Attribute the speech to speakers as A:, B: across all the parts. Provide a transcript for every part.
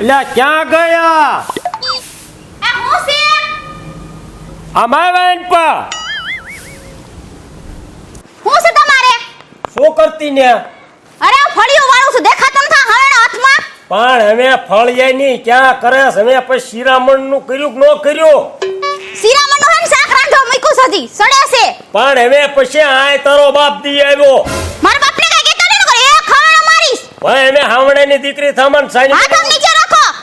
A: એટલે ક્યાં ગયા?
B: આ હું છે?
A: અમાય વાઈન
B: હું છે તમારે?
A: શું કરતી ને?
B: અરે આ વાળું છું દેખાતો નથી હવેના હાથમાં.
A: પણ હવે ફળિયાઈ ની ક્યાં કરે હવે પછી શિરામણનું કર્યું કે ન કર્યું?
B: શાક મૂક્યું સડે છે.
A: પણ હવે પછી આય તારો બાપ દી આવ્યો.
B: મારા બાપને કઈ કહેતા નહીં નકર એક હવેણા મારીશ
A: ભાઈ એને હાવણે ની દીકરી
B: નીચે રાખો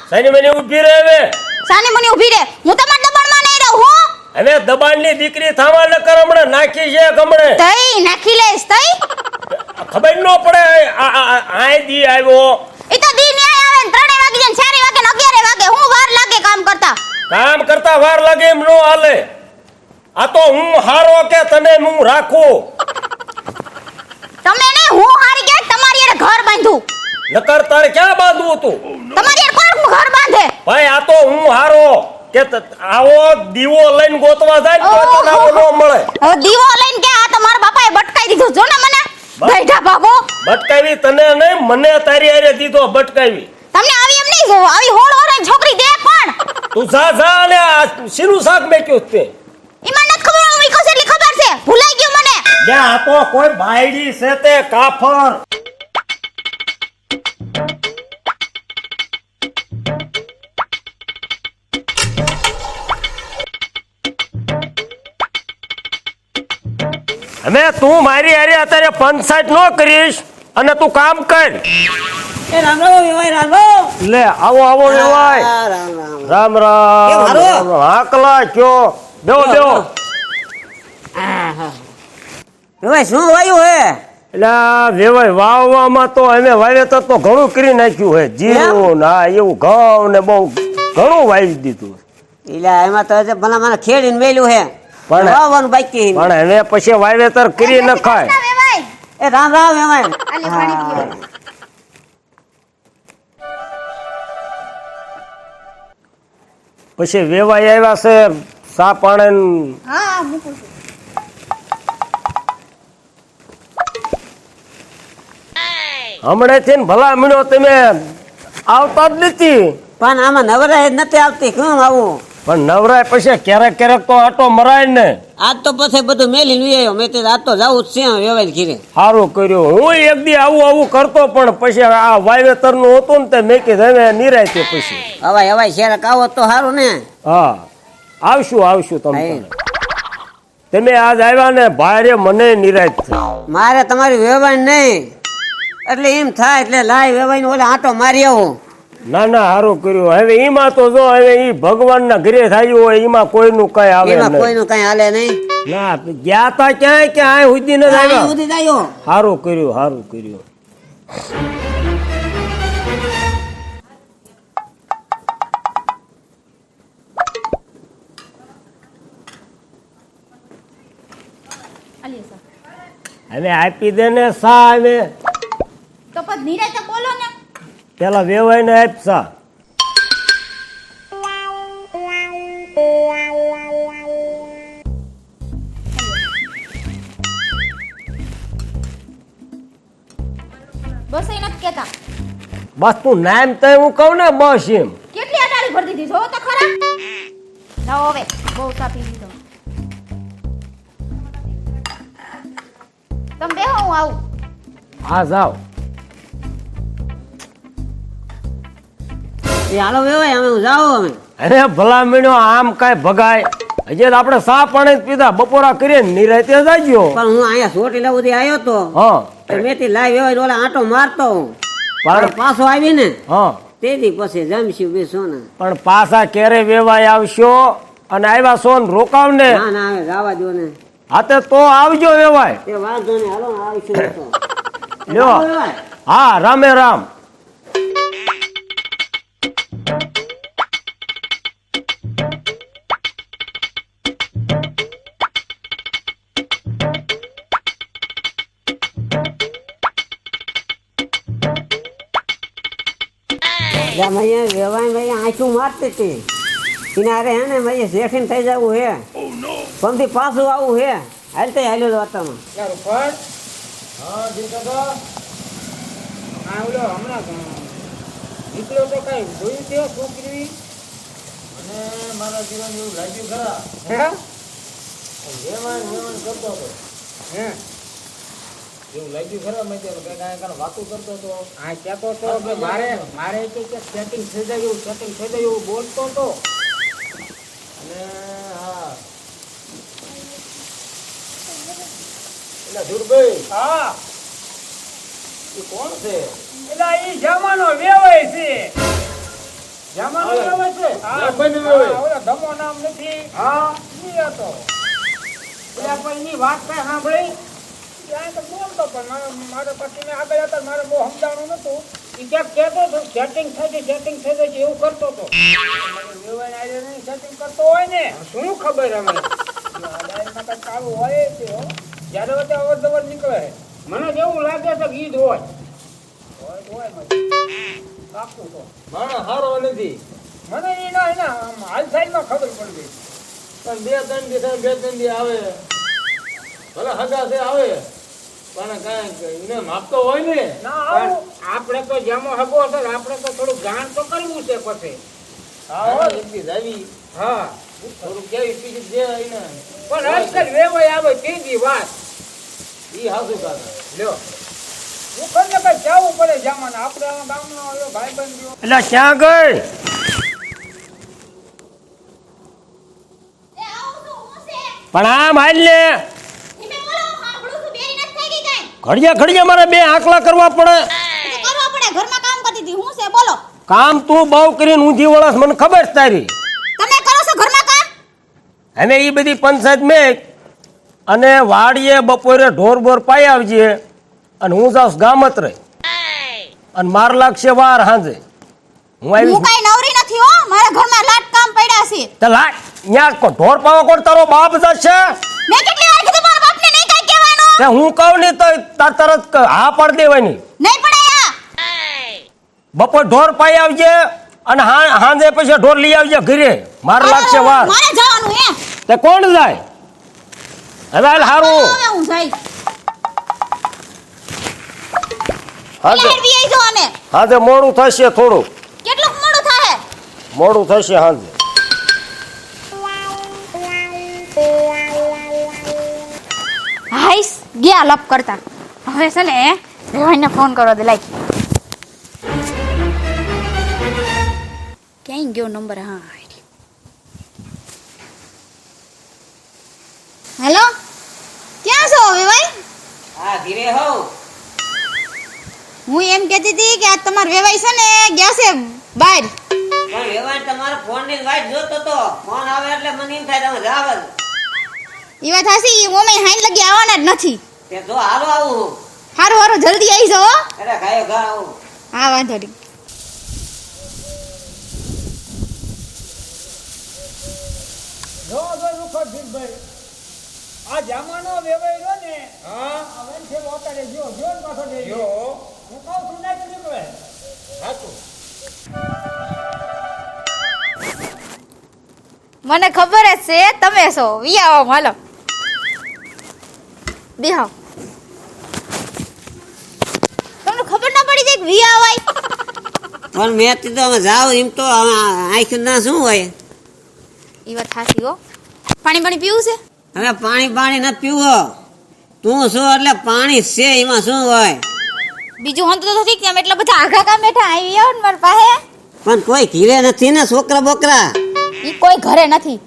A: સાની મને ઊભી રહે હવે.
B: સાની મને ઊભી રહે. હું તમારા દબાણમાં નહીં રહું હું.
A: હવે દબાણની દીકરી થામા ન કર હમણાં નાખી છે કમણે
B: તઈ નાખી લેસ તઈ.
A: ખબર ન પડે આ- આ- દી આવ્યો.
B: એ તો દી ન્યાય આવે ને ત્રણે વાગે ને ચારે વાગે ને અગિયારે વાગે. હું વાર લાગે કામ કરતા.
A: કામ કરતા વાર લાગે એમ નો હાલે. આ તો હું હારો કે તને હું રાખું.
B: તમે નહીં હું હારી કે તમારી ઘર બાંધું.
A: નકર તારે ક્યાં બાંધવું તું?
B: તમારી ઘર બાંધે?
A: ભાઈ આ તો હું હારો કે આવો દીવો લઈને ગોતવા જાય તો તો તને આવો ન મળે.
B: હવે દીવો લઈને કે આ તો મારા બાપાએ બટકાઈ દીધો. જો ને મને. બેઠા બાબો
A: બટકાવી તને નહીં મને તારી આરે દીધો બટકાવી.
B: તમને આવી એમ નહીં જોવો. આવી હોળ હોળ છોકરી દે પણ.
A: તું જા જા અને શીનું શાક મેક્યું તે?
B: ઈમાં નથી ખબર હું ઈકો છે ખબર છે. ભૂલાઈ ગયું મને.
A: આ તો કોઈ બાયડી છે તે કાફર. હવે તું મારી હારે અત્યારે પંચાયત નો કરીશ અને તું કામ કર.
C: એ રામ રામ વેવાય રામ રામ.
A: લે આવો આવો વેવાય.
C: રામ રામ.
A: હાકલા કયો. દેવો
C: દેવો. વેવાય શું વાયું હે?
A: એટલે વેવાય વાવવામાં તો અમે વાવેતર તો ઘણું કરી નાખ્યું હે. જીરું ને એવું ઘઉં ને બહુ ઘણું વાવી દીધું
C: એટલે એમાં તો ભલા મને ખેડીને મેલ્યું હે.
A: પણ-
C: વાવવાનું બાકી
A: પણ હવે પછી વાવેતર કરી ન ખાય.
C: એ રામ રામ
B: પાણી
A: પછી વેવાય આવ્યા છે સા પાણે
B: હા મૂકું છું.
A: હમણાંથી ને ભલા મીણો તમે આવતા જ નથી.
C: પણ આમાં નવરાય નથી આવતી. કેમ આવું?
A: પણ નવરાય પછી ક્યારેક ક્યારેક તો આટો મરાય ને.
C: આજ તો પછી બધું મેલી લઈ આવ્યો. મેં તે આજ તો જવું જ છે વેવાય ઘીરે.
A: સારું કર્યું. હું એક દી આવું આવું કરતો પણ પછી આ વાવેતરનું હતું ને તે મેં કીધું નિરાય છે પછી.
C: હવાય હવાય શેરક આવો તો સારું ને.
A: હા. આવશું આવશું તમે તમે આજ આવ્યા ને ભારે મને નિરાશ થઈ
C: મારે તમારી વેવાય નહીં. એટલે એમ થાય એટલે લાય વેવાય ને ઓલે આંટો મારી આવું.
A: ના ના સારું કર્યું. હવે એમાં તો જો હવે ઈ ભગવાનના ઘરે થયું હોય એમાં કોઈનું કઈ આવે
C: એમાં
A: નહીં.
C: કોઈનું કઈ હાલે નહીં.
A: ના ગયા તા ક્યાંય ક્યાં સુધી નથી
C: અહીં
A: આવ્યા?
C: સુધી જાયો.
A: સારું કર્યું સારું કર્યું. હવે આપી દે ને સા હવે.
B: તો પછી નિરાતે બોલો ને.
A: પેલા વેવાય ને આપ સા
B: બસ એ નથી કેતા
A: બસ તું નામ તો હું કહું ને બસ એમ.
B: કેટલી અટાળી ભરી દીધી જોવો તો ખરા. જાઓ હવે બહુ કાપી દીધો તમે બેહો હું આવું.
A: હા જાઓ.
C: એ હાલો વેવાય અમે હું અમે.
A: અરે ભલા મીણ્યો આમ કાંઈ ભગાય. હજી આપણે સા પાણી પીધા બપોરા કરીએ નિરાતે જાગ્યો.
C: પણ હું અહીંયા ચોટીલા બધી આવ્યો તો.
A: હા.
C: મેં થી લાઈ વેવાય ઓલા આંટો મારતો હું.
A: પણ
C: પાછો આવી ને
A: હા.
C: તેથી પછી જમશું બેસો ને.
A: પણ પાછા ક્યારે વેવાય આવશો? અને આવ્યા છો ને રોકાવ ને
C: ના જવા દો ને.
A: હા તે તો આવજો વેવાય.
C: તે વાંધો ને હાલો આવશે તો.
A: લ્યો. હા રામે રામ.
C: મૈયા વેવાય મૈયા આંખું મારતી હતી. કિનારે હે ને મૈયા શેઠીને થઈ જવું હે. પમથી પાછું આવું હે. હાલ તે હાલ્યો વાતામાં.
D: નીકળ્યો તો કઈ જોયું છે છોકરી. અને મારા જીવન એવું લાગ્યું ખરા. હે? વેવાણ કરતો હતો. હે? એવું લાગ્યું ખરા મેં કે કાંઈ કાંઈ વાતો કરતો હતો હા કહેતો હતો કે મારે મારે કે કે સેટિંગ થઈ ગયું સેટિંગ થઈ ગયું બોલતો હતો અને હા. એટલે ધુરભાઈ
E: હા.
D: એ કોણ છે?
E: એટલે એ જમાનો વેવાય છે. જમાનો. વેવાય છે. હા ઓલા ધમો નામ નથી.
D: હા.
E: ઈ હતો.
D: એટલે આપણે એની વાત કઈ સાંભળી?
E: ત્યાં તો બોલતો પણ મારે મારે પતિને આગળ હતા મારે બહુ સમજાણું નતું
D: એ ક્યાંક કહેતો હતો સેટિંગ થઈ ગઈ સેટિંગ થઈ જાય એવું કરતો હતો.
E: સેટિંગ કરતો હોય ને.
D: શું ખબર અમે
E: લાઈનમાં કંઈક ચાલુ હોય તે જ્યારે વચ્ચે અવર જવર નીકળે
D: મને તો એવું લાગે કે ઈ હોય.
E: હોય તો હોય મળી તો.
D: માણસ હારો નથી.
E: મને એના એના આમ હાલ સાઈડમાં ખબર પડી. ગઈ
D: પણ બે ત્રણ દિવસ થાય બે ત્રણ દી આવે. ભલે હગા છે આવે. પણ કાંઈક એને માપતો હોય ને.
E: ના
D: પણ આપણે તો જેમો હગો છે આપણે તો થોડું ગાણ તો કરવું છે પછી.
E: હા હો.
D: એક દી
E: હા.
D: થોડું કેવી દે એને.
E: પણ આજકાલ વેવાય આવે ત્રીજી વાત.
D: એ હાસુ કાકા
E: લ્યો. હું ખરેખર જવું પડે જમાને આપણે આ ગામનો એવો
A: એટલે ક્યાં ગઈ?
B: એ આવું તો હું છે.
A: પણ આમ હાલ ને
B: ધીમે બોલો સાંભળું છું બેરી નથી થઈ ગઈ કાંઈ
A: ઘડિયા ઘડિયા મારે બે આંકલા કરવા પડે.
B: કરવા પડે ઘરમાં કામ કરતી હતી. હું છે? બોલો.
A: કામ તું બહુ કરીને ઊંધી વળસ મને ખબર છે તારી.
B: તમે કરો છો ઘરમાં કામ?
A: અને એ બધી પંચાયત મે અને વાડીએ બપોરે ઢોર બોર પાઈ આવજે અને હું જાઉં ગામત રહી. અને માર લાગશે વાર સાંજે હું
B: હું
A: કઈ
B: કાંઈ નવરી નથી હો. મારા ઘરમાં લાટ કામ પડ્યા છે.
A: તો લાટ ન્યા કો ઢોર પાવા કોણ તારો બાપ જશે?
B: મેં કેટલી વાર કીધું મારા બાપને નહીં કાંઈ કહેવાનું
A: તે હું કહું ને તો તાર તરત હા પાડી દેવાની.
B: નહીં પડાયા.
A: બપોર ઢોર પાઈ આવજે અને હા હાંજે પછી ઢોર લઈ આવજે ઘરે. માર લાગશે વાર.
B: મારે જવાનું હે
A: તે કોણ જાય? હવે હાલ હારું.
B: હું જાય
A: હાજે મોડું થશે થોડું.
B: કેટલું મોડું થાય
A: મોડું થશે હાંજે.
B: ગયા લપ કરતા. હવે છે ને રેવાઈને ફોન કરો દે લાઈ. ક્યાંય ગયો નંબર હા હેલો ક્યાં છો હવે ભાઈ?
C: હા ધીરે હો.
B: હું એમ કહેતી હતી કે આ તમાર વેવાઈ છે ને ગયા છે બહાર.
C: પણ તમારો ફોનની વાઈટ જોતો તો ફોન આવે એટલે મને એમ થાય તમે જાવ
B: ઈ વાત હાસી ઓમે હાઈન લગી આવવાના જ નથી.
C: તે જો હાલો આવું.
B: હારું હારું જલ્દી આવી જાઓ
C: અરે ગાયો ઘા આવું.
B: હા વાંધો નહીં.
E: જો જો મુખર્જીભાઈ આ જમાનો વેવાય રહ્યો ને
D: હા.
E: હવે છે ઓતાડે જો જો પાછો જઈ
D: જો
E: હું કહું છું ના નીકળે.
D: સાચું.
B: મને ખબર જ છે તમે છો. વી આવો હાલો. બેહાવ તમને ખબર ના પડી જાય કે વી આવાય
C: પણ મેં તો અમે જાવ એમ તો આંખ ના શું હોય?
B: એ વાત સાચી હો. પાણી પાણી પીવું છે?
C: હવે પાણી પાણી ન પીવો. તું શું એટલે પાણી છે એમાં શું હોય?
B: બીજું હંત તો ઠીક છે એટલા બધા આઘા કામ બેઠા આવી આવો ને મારા પાસે.
C: પણ કોઈ ઘીરે નથી ને છોકરા બોકરા?
B: એ કોઈ ઘરે નથી.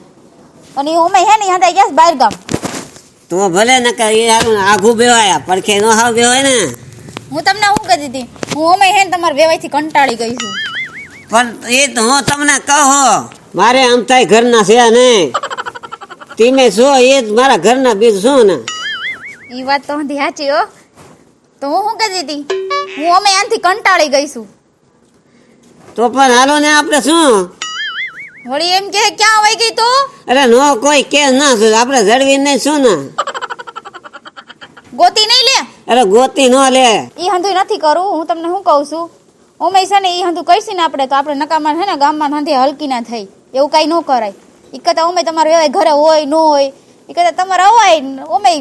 B: અને એ ઓમે હે ને હંતા ગયા બહાર ગામ.
C: તો ભલે ન કે એ આઘું બેવાયા પડખે નો હાવ બેવાય ને.
B: હું તમને શું કહી દીધી હું અમે હે તમારા વેવાઈથી કંટાળી ગઈ છું.
C: પણ એ તો હું તમને કહો. મારે આમ થાય ઘરના છે ને. તમે છો એ જ મારા ઘરના બીજ શું ને?
B: એ વાત તો હંધી સાચી હો. તો હું શું કહી દીધી હું અમે આનથી કંટાળી ગઈ છું.
C: તો પણ હાલો ને આપણે શું?
B: વળી એમ કે ક્યાં વહી ગઈ તું?
C: અરે નો કોઈ કે ના આપણે જડવી નહીં શું ને?
B: ગોતી નહીં લે.
C: અરે ગોતી ન લે.
B: ઈ હંધું નથી કરવું હું તમને શું કહું છું? ઓમે છે ને ઈ હંધું કહીશું ને આપણે તો આપણે નકામાં છે ને ગામમાં હંધી હલકી ના થઈ. એવું કાંઈ ન કરાય. ઈ કહેતા ઓમે તમારે વેવાય ઘરે હોય ન હોય ઈ કહેતા તમારે અવાય ઓમે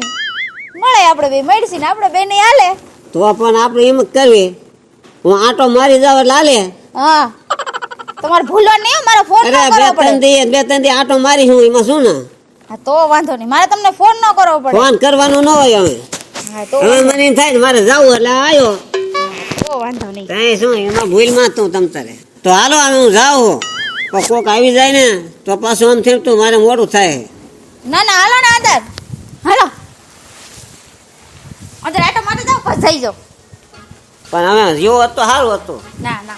B: મળે આપણે બે મળશી ને આપણે બે હાલે.
C: તો પણ આપણે એમ કરવી. હું આટો મારી જાવ એટલે હાલે.
B: હા. તમારે ભૂલો નહીં મારો ફોન ન
C: બે ત્રણ
B: પડે.
C: દી બે ત્રણ દી આટો મારી હું એમાં શું ને?
B: હા તો વાંધો નહીં. મારે તમને ફોન ન કરવો પડે.
C: ફોન કરવાનું ન હોય હવે. હવે મને એમ થાય ને મારે જવું એટલે આવ્યો
B: વાંધો નહીં.
C: કાંઈ શું એમાં ભૂલમાં તું તમ તારે. તો હાલો હવે હું જાઉં પણ કોક આવી જાય ને તો પાછું આમ થયું તું મારે મોડું થાય.
B: ના ના હાલો ને અંદર. હાલો. અંદર આટો પછી જઈ
C: પણ હવે જેવો હતો સારું હતું.
B: ના ના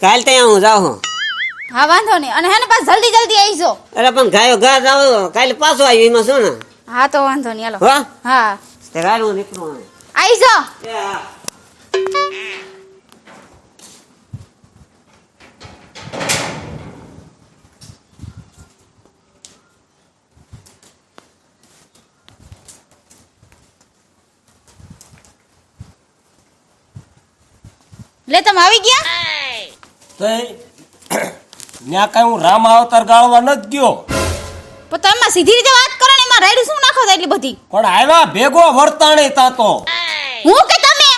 C: કાલ ત્યાં હું જાઉં
B: હા. વાંધો નહીં. અને હેને પાછ જલ્દી જલ્દી આવીજો
C: અરે પણ ગાયો ઘા જાવ કાલે પાછો આવ્યો એમાં શું ને?
B: હા તો વાંધો નહીં. હાલો.
C: હા?
B: હા.
C: તે કાલે હું નીકળું.
B: આવીજો લે તમે આવી ગયા?
A: તો ત્યાં કઈ હું રામ અવતાર ગાળવા નથી ગયો.
B: પણ તમે સીધી રીતે વાત કરો ને એમાં રાયડું શું નાખો છો એટલી બધી?
A: પણ આવ્યા ભેગો વર્તાણી તાતો
B: હું કે તમે?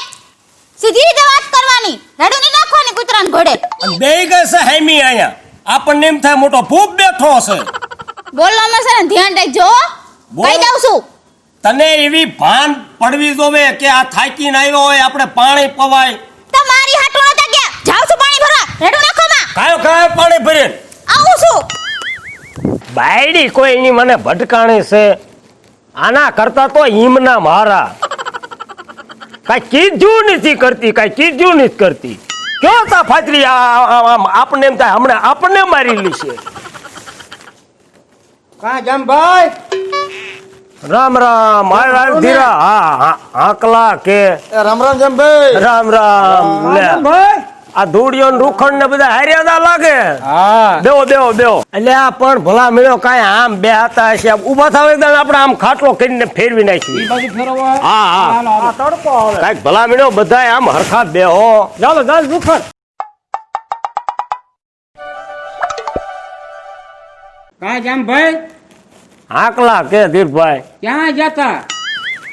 B: સીધી રીતે વાત કરવાની. રાયડું નહીં નાખવાની કૂતરાને ઘોડે.
A: અને બે ગઈ છે હેમી અહીંયા. આપણને એમ થાય મોટો ભૂપ બેઠો છે.
B: બોલવામાં છે ને ધ્યાન રાખજો. કહી દઉં છું.
A: તને એવી ભાન પડવી જોવે કે આ થાકીને આવ્યો હોય આપણે પાણી પવાય.
B: તમારી હાટવા નતા ગયા. જાવ છું રાયડું નાખોમાં
A: કાયો કાયો પાણી ભરે
B: આવું છું.
A: બાયડી કોઈની મને ભટકાણી છે. આના કરતા તો હિમના મારા. કાંઈ કીધું નથી કરતી કાંઈ કીધું નથી કરતી. કયો તા ફાતરી આ- આ- આમ આપણને એમ થાય હમણાં આપણને મારી લેશે.
E: કાં જમભાઈ
A: રામ રામ હાય હાય ધીરા હા હા હાકલા કે
D: રામ રામ રામ જમભાઈ
A: રામ રામ લે.
E: ભાઈ.
A: આ ધૂળિયો ને રૂખણ ને બધા હાર્યાદા લાગે.
E: હા.
A: બેવો બેવો બેવો એટલે આ પણ ભલા મેળો કાંઈ આમ બે હતા હશે આમ ઊભા થાવ એકદમ આપણે આમ ખાટલો કરીને ફેરવી
E: ઈ
A: નાખી હા હા.
E: તડકો આવે.
A: કાંઈક ભલા મેળો બધા આમ હરખા બે હો.
E: ચાલો ચાલ રૂખડ કા જમભાઈ
A: હાકલા કે ધીરભાઈ?
E: ક્યાં જતા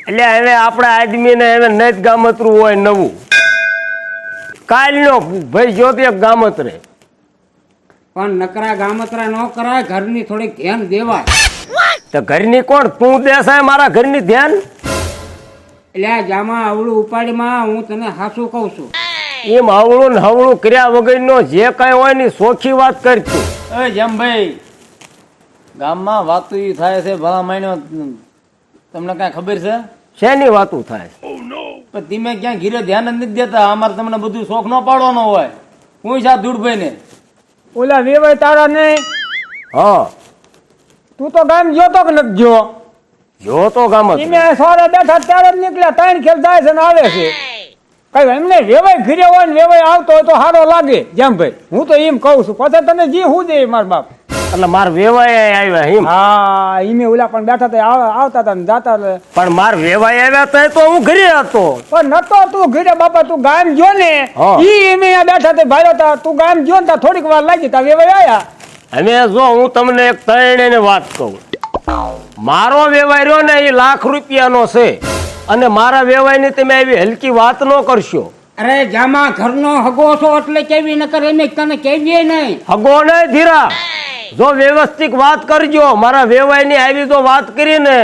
A: એટલે હવે આપણા આદમીને હવે નજ ગામતરું હોય નવું. કાલનો ભાઈ જ્યોતિ એક ગામતરે
E: પણ નકરા ગામતરા ન કરાય ઘરની થોડીક ધ્યાન દેવાય.
A: તો ઘરની કોણ? તું દેસાય મારા ઘરની ધ્યાન?
E: એટલે જામા આવડું ઉપાડીમાં હું તને હાસું કહું છું.
A: એમ હવળું ને હવળું કર્યા વગરનો જે કાંઈ હોય ને સોખી વાત કરતું.
D: એ જમભાઈ ગામમાં વાતું થાય છે ભલા માયનો તમને કાંઈ ખબર છે?
A: શેની વાતું થાય?
D: પણ તમે ક્યાં ઘીરે ધ્યાન જ નથી દેતા? અમારે તમને બધું શોખ ન પાડવાનો હોય. હું છે ધૂળભાઈ ને
E: ઓલા વેવાય તારા ને
A: હા.
E: તું તો ગામ ગયો તો કે નથી ગયો
A: જો તો ગામ
E: તમે સોરે બેઠા ત્યારે જ નીકળ્યા. ત્રણ ખેલ જાય છે ને આવે છે. કઈ એમને વેવાય ઘીરે હોય ને વેવાય આવતો હોય તો સારો લાગે. જેમ ભાઈ હું તો એમ કહું છું. પછી તને જી હું દે માર બાપ?
A: એટલે માર વેવાય આવ્યા હિમ
E: હા ઈમે ઓલા પણ બેઠા તા આવતા હતા ને જાતા હતા
A: પણ માર વેવાય આવ્યા તા તો હું ઘરે હતો.
E: પણ નતો તું ઘરે બાપા તું ગામ ગયો ને ઈ ઈમે બેઠા તા ભાઈઓ તા તું ગામ ગયો ને તા થોડીક વાર લાગી તા વેવાય આયા
A: અમે જો હું તમને એક ત્રણેયને વાત કહું. મારો વેવાય રહ્યો ને એ લાખ રૂપિયાનો છે. અને મારા વ્યવહારની તમે આવી હલકી વાત ન કરશો.
E: અરે જામાં ઘરનો હગો છો એટલે કેવી ન કરે એમ તને કેવી નહીં.
A: હગો નહીં ધીરા. જો વ્યવસ્થિત વાત કરજો મારા વેવાયની આવી તો વાત કરીને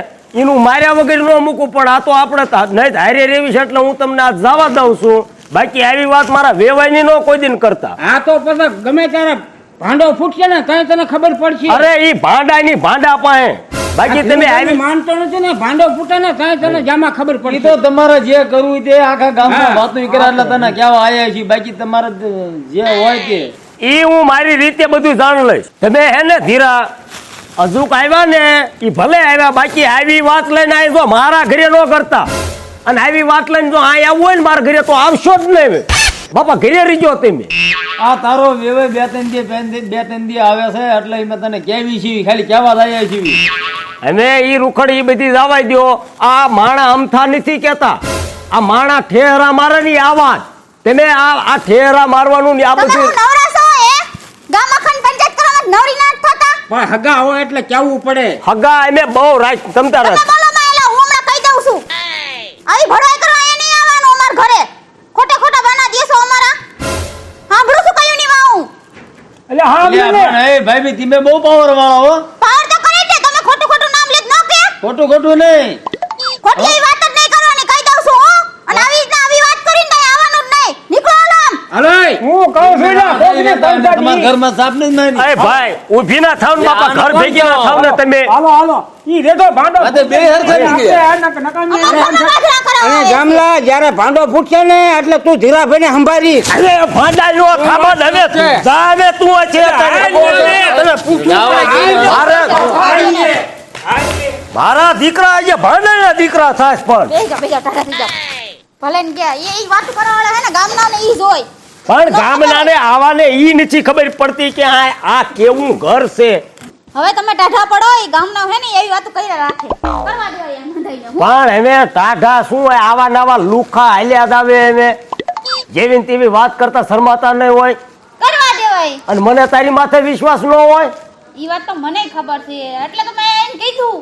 A: એનું માર્યા વગર ન મૂકવું પણ આ તો આપણે નહીં હારે રેવી છે એટલે હું તમને આ જવા દઉં છું. બાકી આવી વાત મારા વેવાયની ન કોઈ દિન કરતા.
E: આ તો પછી ગમે ત્યારે ભાંડો ફૂટશે ને ત્યાં તને ખબર પડશે.
A: અરે ઈ ભાંડાની ભાંડા પાસે. બાકી તમે આવી
E: માનતો નથી ને ભાંડો ફૂટે ને ત્યાં તને જામાં ખબર પડી
D: તો તમારે જે કરવું તે આખા ગામમાં
E: વાતો
D: વાતું કર્યા એટલે તને કેવા આયા છે બાકી તમારે જે હોય તે.
A: ઈ હું મારી રીતે બધું જાણ લઈશ. તમે હે ને ધીરા અજુક આવ્યા ને એ ભલે આવ્યા બાકી આવી વાત લઈને આવી જો મારા ઘરે ન કરતા. અને આવી વાત લઈને જો અહીં આવવું હોય ને મારા ઘરે તો આવશો જ નહીં બાપા ઘરે રીજો તમે.
D: આ તારો વેવે બે ત્રણ દી બે ત્રણ- બે ત્રણ દી આવે છે એટલે મેં તને કેવી છે ખાલી કેવા લાયા છીએ
A: અને એ રૂખડ એ બધી જવાય દો આ માણા અમથા નથી કેતા આ માણા ઠેરા મારે ની આવાજ. તમે આ આ ઠેરા મારવાનું ને આ બધું
B: ગામ અખંડ પંચાયત કરવામાં નવરી ના થતા?
E: પણ હગા હોય એટલે કેવું પડે?
A: હગા એમે બહુ રાખ તમતા
B: તમે બોલો માં એલા હું હમણાં કહી દઉં છું. આવી ભડવાઈ કરવા એ નહીં આવવાનું અમાર ઘરે. ખોટા ખોટા બના દેશો અમારા. સાંભળું છું કયું નહીં વાઉ
E: એટલે હા
D: લે, એ ભાઈ બી તમે બહુ પાવર વાળો હો.
B: પાવર તો કરે છે તમે ખોટું ખોટું નામ લેત ન કે
D: ખોટું ખોટું નહીં.
B: ખોટી વાત જ નહીં કરવાની કહી દઉં છું હું અને આવી રીતના આવી વાત કરીને નહીં આવવાનું જ નહીં નીકળો હાલો આમ
E: હું કહું છું ને કોકને પૈસા
D: તમારા ઘરમાં સાપ નહીં મારી
A: અરે ભાઈ ઊભી ના થાવ ને બાપા ઘર ભેગી ના થાવ ને તમે?
E: હાલો હાલો. ઈ રેતો ભાંડો
D: બે
F: અને જ્યારે ફૂટશે ને એટલે તું ધીરાભાઈને સંભાળી
A: અરે ભાંડા નો ખાવા દે જાવે તું. છે તને પૂછું
D: જાવા
A: મારા દીકરા આજે ભાંડા દીકરા થાય પણ.
B: ભલે ને ગયા. એ વાત કરવા વાળા હે ને ગામના ને ઈ જ હોય
A: પણ ગામડાને આવાને ઈ નથી ખબર પડતી કે આ આ કેવું ઘર છે.
B: હવે તમે ટાઢા પડો એ ગામના હે ને એવી વાતો કરી રાખે. કરવા દો એમ
A: પણ હવે ટાઢા શું હોય? આવા નવા લુખા હાલ્યા દાવે એને જેવી તેવી વાત કરતા શરમાતા નહીં હોય.
B: કરવા દેવાય.
A: અને મને તારી માથે વિશ્વાસ ન હોય?
B: ઈ વાત તો મને ખબર છે. એટલે તો મેં એમ કીધું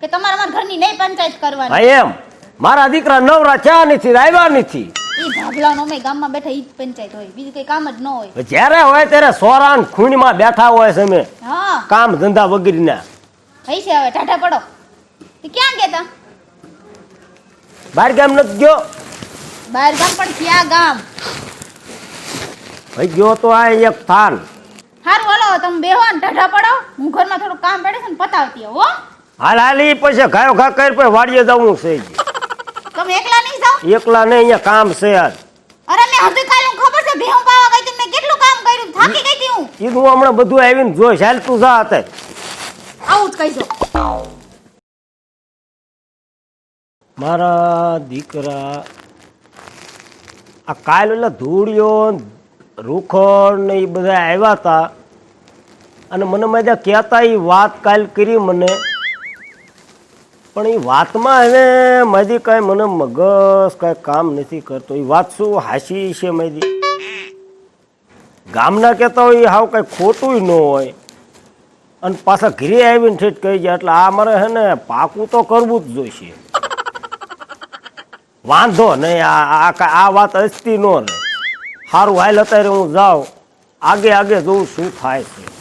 B: કે તમારા મારા ઘરની નહીં પંચાયત કરવાની.
A: એમ. મારા દીકરા નવરા ચા નથી આવ્યા નથી.
B: ઈ ધાબલાનો અમે ગામમાં બેઠા ઈ જ પંચાયત હોય બીજું કઈ કામ જ ન હોય.
A: જ્યારે હોય ત્યારે સોરાન ખૂણીમાં બેઠા હોય છે અમે.
B: હા.
A: કામ ધંધા વગેરેના.
B: થઈ છે હવે ટાઢા પડો. તે ક્યાં ગયા તા?
A: બહાર ગામ નથી ગયો?
B: બહાર ગામ પણ ક્યાં ગામ?
A: ભાઈ ગયો તો આ એક થાન.
B: હારું હાલો તમે બેહો ને ટાઢા પડો. હું ઘરમાં થોડું કામ પડે છે ને પતાવતી હો.
A: હાલ હાલી પછી ઘાયો ઘા કરી પછી વાડીએ જવું છે
B: તમે એકલા નહીં જાવ
A: એકલા ને અહીંયા કામ છે આજ.
B: અરે મેં હજુ કાલે હું ખબર છે ભેહું પાવા ગઈ હતી મેં કેટલું કામ કર્યું થાકી ગઈ હતી હું.
A: કીધું હમણાં બધું આવીને જોઈશ. હાલ તું જા અત્યારે
B: આવું જ કહીજો.
A: મારા દીકરા આ કાલ એટલે ધૂળિયો રૂખડ ને એ બધા આવ્યા હતા. અને મને મજા કહેતા એ વાત કાલ કરી મને. પણ એ વાતમાં હવે મારી કાંઈ મને મગજ કાંઈ કામ નથી કરતો. એ વાત શું હાસી છે મારી ગામના કહેતા હોય એ હાવ કાંઈ ખોટું ન હોય. અને પાછા ઘરે આવીને ઠેઠ કહી જાય એટલે આ મારે હે ને પાકું તો કરવું જ જોઈશે. વાંધો નહીં, આ આ વાત અસ્તી ન રહે. સારું હાલ અત્યારે હું જાઉં. આગે આગે જોઉં શું થાય છે.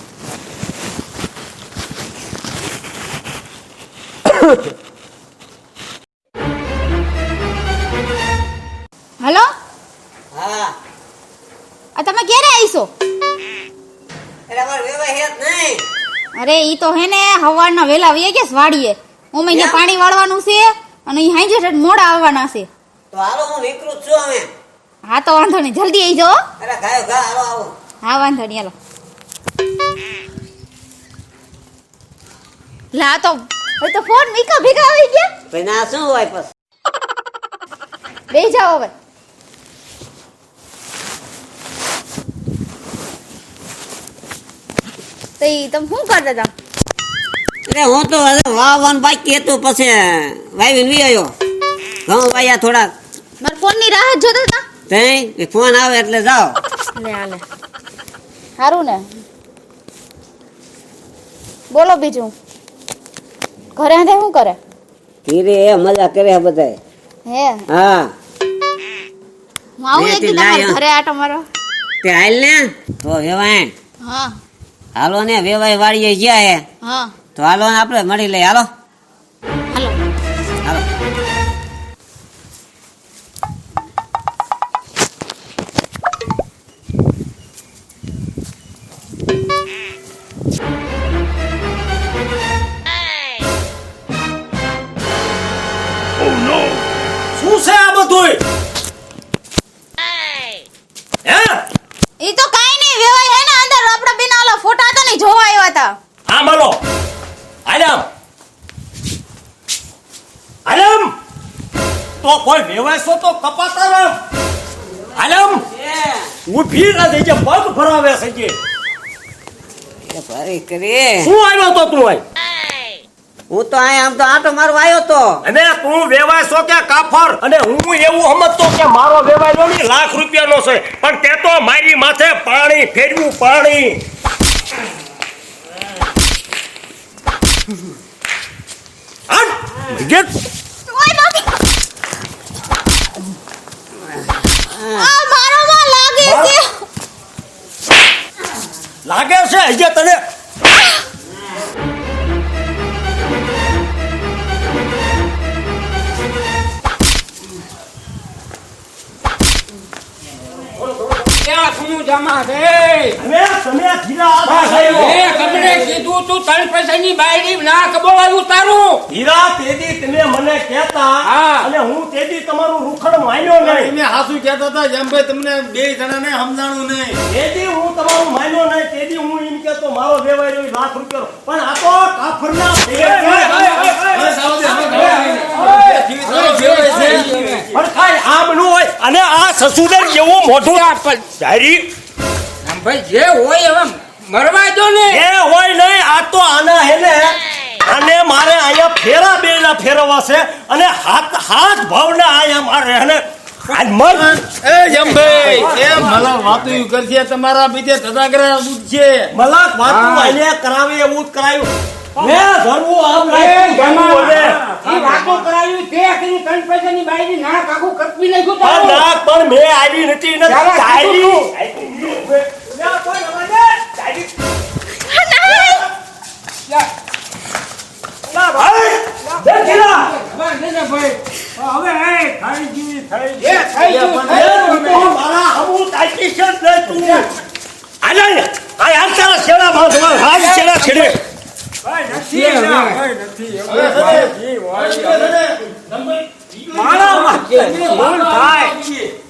B: ઈ તો હે ને હવારના વેલા વે કે વાડીએ. ઓમે અહીંયા પાણી વાળવાનું છે અને ઈ હાંજે ઠેઠ મોડા આવવાના છે.
C: તો હાલો હું નીકળું છું હવે.
B: હા તો વાંધો નહીં. જલ્દી આવી જાઓ.
C: અરે ગાયો ગા હાલો આવો.
B: હા વાંધો નહીં હાલો. લા તો હવે તો ફોન મીકા ભેગા આવી ગયા.
C: ભાઈ ના શું હોય પછી?
B: બે જાઓ હવે. તો તમે શું કરતા હતા?
C: એટલે હું તો હવે વાવવાનું બાકી હતું પછી વાવીને વી આવ્યો ઘઉં વાયા થોડાક.
B: મારા ફોનની રાહ જ જોતા હતા?
C: તઈ? ફોન આવે એટલે જાઓ.
B: લે આલે. સારું ને. બોલો બીજું. ઘરે હાથે શું કરે?
C: ધીરે એ મજા કરે બધાય.
B: હે?
C: હા.
B: હું આવું એક દી તમારા ઘરે આટો મારો.
C: તે હાલ ને? તો વેવાય
B: હા.
C: હાલો ને વેવાય વાળીએ ગયા હે.
B: હા.
C: તો હાલો આપણે મળી લઈએ. હાલો.
A: શું
B: આવ્યો
A: તો તું આય
C: હું તો અહીંયા આમ તો આટો મારો આવ્યો તો.
A: અને તું વેવાયસો કે કાફર? અને હું એવું સમજતો કે મારો વેવાય નો લાખ રૂપિયાનો છે. પણ તે તો મારી માથે પાણી ફેરવ્યું પાણી.
B: છે.
A: લાગે છે? હજી તને
F: કીધું તું ત્રણ પૈસાની બાયડી ના કબોલાયું તારું.
A: હીરા તેદી તમે મને કહેતા
F: હા.
A: અને હું તેદી તમારું રૂખડ માન્યો નહીં
D: એમે હાસુ કહેતા હતા જામભાઈ તમને બે જણાને સમજાણું નહીં
A: તેથી હું તમારું માન્યો નહીં તેથી હું એમ કહેતો મારો વેવાય રહ્યો લાખ રૂપિયા પણ આ તો કાફરના. પણ કાંઈ આમ ન હોય અને આ સસુદર જેવું મોઢું ડાયરી
F: ભાઈ જે હોય હવે મરવા દો ને
A: એ હોય નહીં આ તો આના હેને અને મારે અહીંયા ફેરા બેના ફેરવા છે અને હાથ હાથ ભાવના અહીંયા મારે હેને આજ મર
D: એ જેમભાઈ એ મલા વાતું કરશે તમારા બીજે ધજાગરા છે.
A: મલાક વાતું આને કરાવે એવું જ કરાયું. મેં ધરવું આમ
F: એ
A: રાખ્યું,
F: જમા. ઈ વાતો કરાવી તે કરી ત્રણ પૈસાની બાયડી ના કાકુ કપી નાખ્યું
A: પણ ના, પણ મેં આવી નથી ને
F: ત્યારે
A: ડાયરી કોઈ અવાજે? ડાયરી. લ્યા, ભાઈ, બેઠીલા.
F: ભાઈ.
E: હવે એ ખાઈ થઈ
F: એ થઈ ગયું.
A: એ તું તો મારા હમું તાકી છે નહીં તું. આલે આ યાર તારા છેડા હાથ છેડા છેડે.
E: ભાઈ નથી ભાઈ નથી. એવું ભાઈ જી હોય. મારા ભૂલ થાય.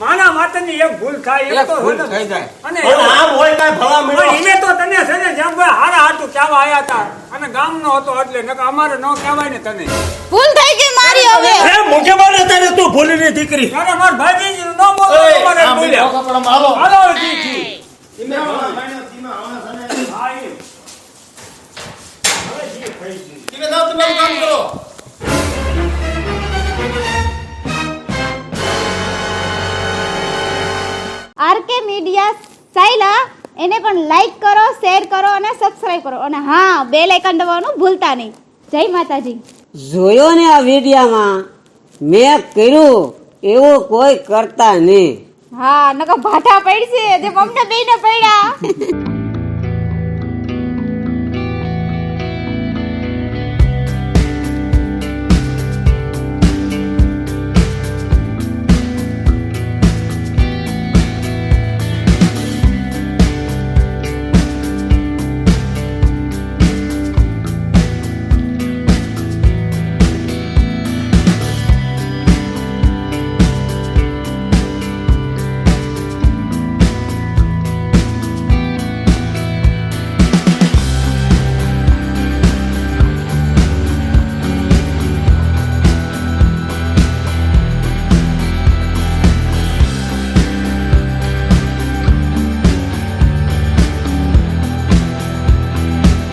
E: મારા માટેની એક ભૂલ થાય એક
F: એક
E: તો
F: ભૂલ થઈ જાય.
E: અને
A: આમ હોય કાંઈ ભલા
E: પણ એને તો તને છે ને જેમ ભાઈ હારા હાટું કહેવા આયા હતા અને ગામનો હતો એટલે નકર અમારે ન કહેવાય ને તને.
B: ભૂલ થઈ ગઈ મારી હવે.
A: એ મુજે મારે તારે તું ભૂલીની દીકરી.
E: માર ભાઈજી ન બોલો તમારે.
D: હાલો. તમારું કામ કરો.
B: RK media Sayla. એને પણ લાઈક કરો શેર કરો અને સબસ્ક્રાઇબ કરો. અને હા બેલ આઇકન દબાવવાનું ભૂલતા નહીં. જય માતાજી.
C: જોયો ને આ વિડિયામાં? મેં કર્યું એવું કોઈ કરતા નહીં.
B: હા નકા ભાઠા પડશે જે અમને બેને પડ્યા.